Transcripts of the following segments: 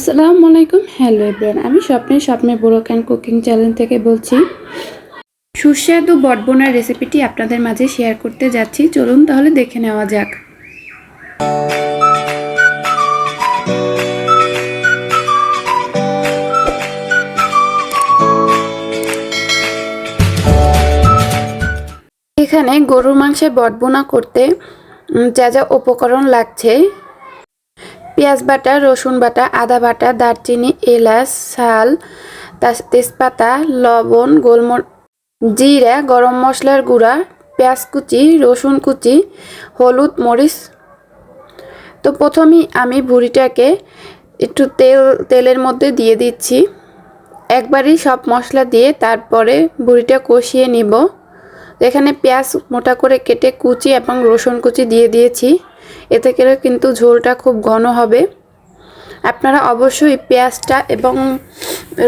আসসালামু আলাইকুম। Hello everyone আমি স্বপ্নের স্বপ্নের ব্লগ অ্যান্ড কুকিং চ্যানেল থেকে বলছি। সুস্বাদু বটবোনার রেসিপিটি আপনাদের মাঝে শেয়ার করতে যাচ্ছি। চলুন তাহলে দেখে নেওয়া যাক। এখানে গরুর মাংসের বটবোনা করতে যা যা উপকরণ লাগছে পেঁয়াজ বাটা, রসুন বাটা, আদা বাটা, দারচিনি, এলাচ শাল তেজপাতা, লবণ, গোলমর জিরা, গরম মশলার গুঁড়া, পেঁয়াজ কুচি, রসুন কুচি, হলুদ মরিচ। তো প্রথমেই আমি ভুড়িটাকে একটু তেল তেলের মধ্যে দিয়ে দিচ্ছি। একবারই সব মশলা দিয়ে তারপরে ভুড়িটা কষিয়ে নিব। এখানে পেঁয়াজ মোটা করে কেটে কুচি এবং রসুন কুচি দিয়ে দিয়েছি। এতে করে কিন্তু ঝোলটা খুব ঘন হবে। আপনারা অবশ্যই পেঁয়াজটা এবং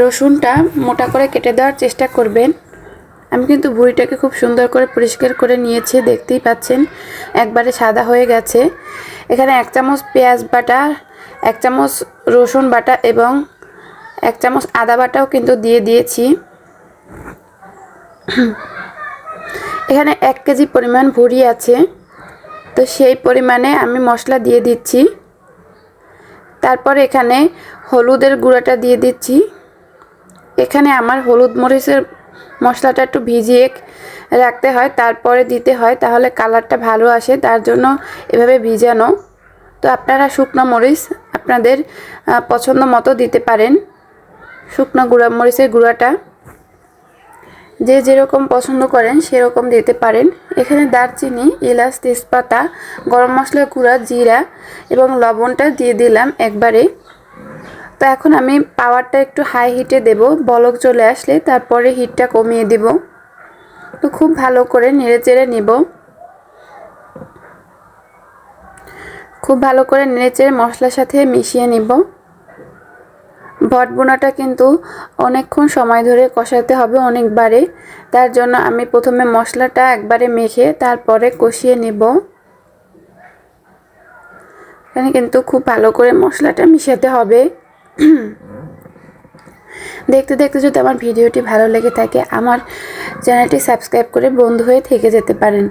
রসুনটা মোটা করে কেটে দেওয়ার চেষ্টা করবেন। আমি কিন্তু ভুঁড়িটাকে খুব সুন্দর করে পরিষ্কার করে নিয়েছি, দেখতেই পাচ্ছেন, একবারে সাদা হয়ে গেছে। এখানে এক চামচ পেঁয়াজ বাটা, এক চামচ রসুন বাটা এবং এক চামচ আদা বাটাও কিন্তু দিয়ে দিয়েছি। এখানে এক কেজি পরিমাণ ভুড়ি আছে। তো সেই পরিমাণে আমি মশলা দিয়ে দিচ্ছি। তারপর এখানে হলুদের গুঁড়াটা দিয়ে দিচ্ছি। এখানে আমার হলুদ মরিচের মশলাটা একটু ভিজিয়ে রাখতে হয়, তারপরে দিতে হয়, তাহলে কালারটা ভালো আসে, তার জন্য এভাবে ভিজানো। তো আপনারা শুকনো মরিচ আপনাদের পছন্দ মতো দিতে পারেন। শুকনো গুঁড়া মরিচের গুঁড়াটা। যে যেরকম পছন্দ করেন সেরকম দিতে পারেন। এখানে দারচিনি, এলাচ, তেজপাতা, গরম মশলার গুঁড়া, জিরা এবং লবণটা দিয়ে দিলাম একবারে। তো এখন আমি পাওয়ারটা একটু হাই হিটে দেব। বলক চলে আসলে তারপরে হিটটা কমিয়ে দেব। তো খুব ভালো করে নেড়ে চেড়ে নেব। খুব ভালো করে নেড়ে চেড়ে মশলার সাথে মিশিয়ে নিব। ভটবোনাটা কিন্তু অনেকক্ষণ সময় ধরে কষাতে হবে অনেকবারে। তার জন্য আমি প্রথমে মশলাটা একবারে মেখে তারপরে কষিয়ে নেব। এখানে কিন্তু খুব ভালো করে মশলাটা মিশাতে হবে। দেখতে দেখতে যদি আমার ভিডিওটি ভালো লেগে থাকে, আমার চ্যানেলটি সাবস্ক্রাইব করে বন্ধু হয়ে থেকে যেতে পারেন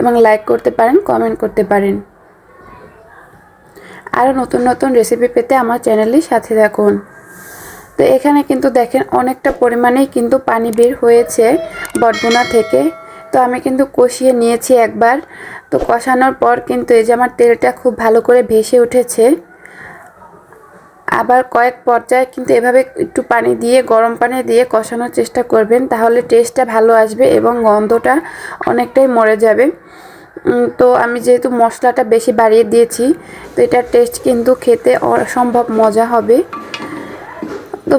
এবং লাইক করতে পারেন, কমেন্ট করতে পারেন। আরও নতুন নতুন রেসিপি পেতে আমার চ্যানেলের সাথে থাকুন। তো এখানে কিন্তু দেখেন অনেকটা পরিমাণেই কিন্তু পানি বের হয়েছে বটবোনা থেকে। তো আমি কিন্তু কষিয়ে নিয়েছি একবার। তো কষানোর পর কিন্তু এই যে আমার তেলটা খুব ভালো করে ভেসে উঠেছে। আবার কয়েক পর্যায়ে কিন্তু এভাবে একটু পানি দিয়ে, গরম পানি দিয়ে কষানোর চেষ্টা করবেন, তাহলে টেস্টটা ভালো আসবে এবং গন্ধটা অনেকটাই মরে যাবে। তো আমি যেহেতু মশলাটা বেশি বাড়িয়ে দিয়েছি, তো এটার টেস্ট কিন্তু খেতে অসম্ভব মজা হবে। তো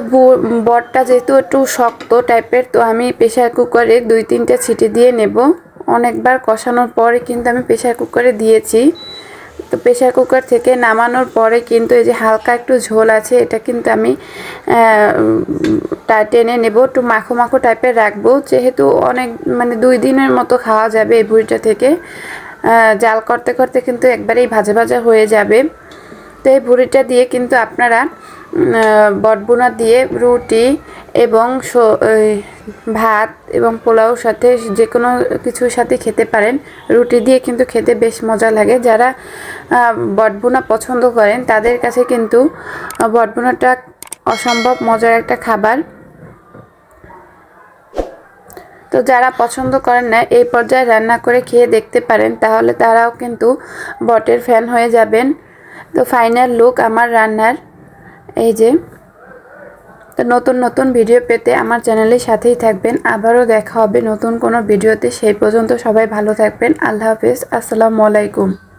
বটটা যেহেতু একটু শক্ত টাইপের, তো আমি প্রেশার কুকারে দুই তিনটে ছিটি দিয়ে নেব। অনেকবার কষানোর পরে কিন্তু আমি প্রেশার কুকারে দিয়েছি। তো প্রেশার কুকার থেকে নামানোর পরে কিন্তু এই যে হালকা একটু ঝোল আছে, এটা কিন্তু আমি টেনে নেব। একটু মাখো মাখো টাইপের রাখব। যেহেতু অনেক মানে দুই দিনের মতো খাওয়া যাবে এই বুড়িটা থেকে। জাল করতে করতে কিন্তু একবারেই ভাজা ভাজা হয়ে যাবে। তো এই ভুড়িটা দিয়ে কিন্তু আপনারা বটবোনা দিয়ে রুটি এবং ভাত এবং পোলাওর সাথে যে কোনো কিছুর সাথে খেতে পারেন। রুটি দিয়ে কিন্তু খেতে বেশ মজা লাগে। যারা বটবোনা পছন্দ করেন, তাদের কাছে কিন্তু বটবোনাটা অসম্ভব মজার একটা খাবার। তো যারা পছন্দ করেন না, এই পর্যায়ে রান্না করে খেয়ে দেখতে পারেন, তাহলে তারাও কিন্তু বটের ফ্যান হয়ে যাবেন। তো ফাইনাল লুক আমার রান্নার, এই যে, তো নতুন নতুন ভিডিও পেতে আমার চ্যানেলের সাথেই থাকবেন। আবারও দেখা হবে নতুন কোনো ভিডিওতে সেই পর্যন্ত সবাই ভালো থাকবেন। আল্লাহ হাফিজ। আসসালামু আলাইকুম।